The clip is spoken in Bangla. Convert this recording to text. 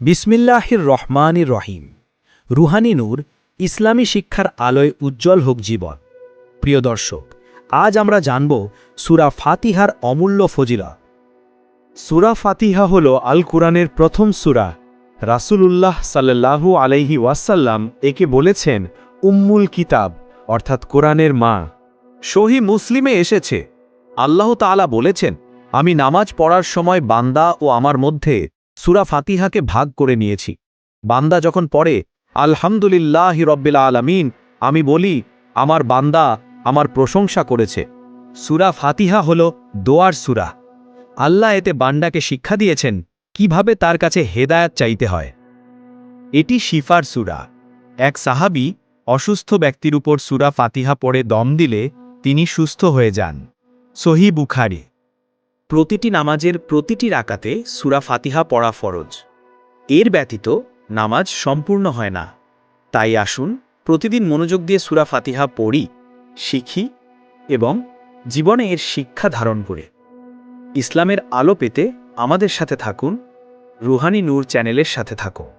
বিসমিল্লাহির রহমানির রহিম। রুহানি নূর, ইসলামী শিক্ষার আলোয় উজ্জ্বল হোক জীবন। প্রিয় দর্শক, আজ আমরা জানব সুরা ফাতিহার অমূল্য ফজিলা সুরা ফাতিহা হল আল কুরআনের প্রথম সুরা। রাসূলুল্লাহ সাল্লাল্লাহু আলাইহি ওয়াসাল্লাম একে বলেছেন, উম্মুল কিতাব অর্থাৎ কোরআনের মা। সহি মুসলিমে এসেছে। আল্লাহ তাআলা বলেছেন, আমি নামাজ পড়ার সময় বান্দা ও আমার মধ্যে সুরা ফাতিহাকে ভাগ করে নিয়েছি। বান্দা যখন পড়ে, আলহামদুলিল্লাহ রব্বিল আলামিন, আমি বলি, আমার বান্দা আমার প্রশংসা করেছে। সুরা ফাতিহা হল দোয়ার সুরা। আল্লাহ এতে বান্দাকে শিক্ষা দিয়েছেন কীভাবে তার কাছে হেদায়াত চাইতে হয়। এটি শিফার সুরা। এক সাহাবি অসুস্থ ব্যক্তির উপর সুরা ফাতিহা পড়ে দম দিলে তিনি সুস্থ হয়ে যান। সহি বুখারি। প্রতিটি নামাজের প্রতিটি রাকাতে সুরা ফাতিহা পড়া ফরজ। এর ব্যতীত নামাজ সম্পূর্ণ হয় না। তাই আসুন প্রতিদিন মনোযোগ দিয়ে সুরা ফাতিহা পড়ি, শিখি এবং জীবনে এর শিক্ষা ধারণ করে। ইসলামের আলো পেতে আমাদের সাথে থাকুন। রুহানি নূর চ্যানেলের সাথে থাকুন।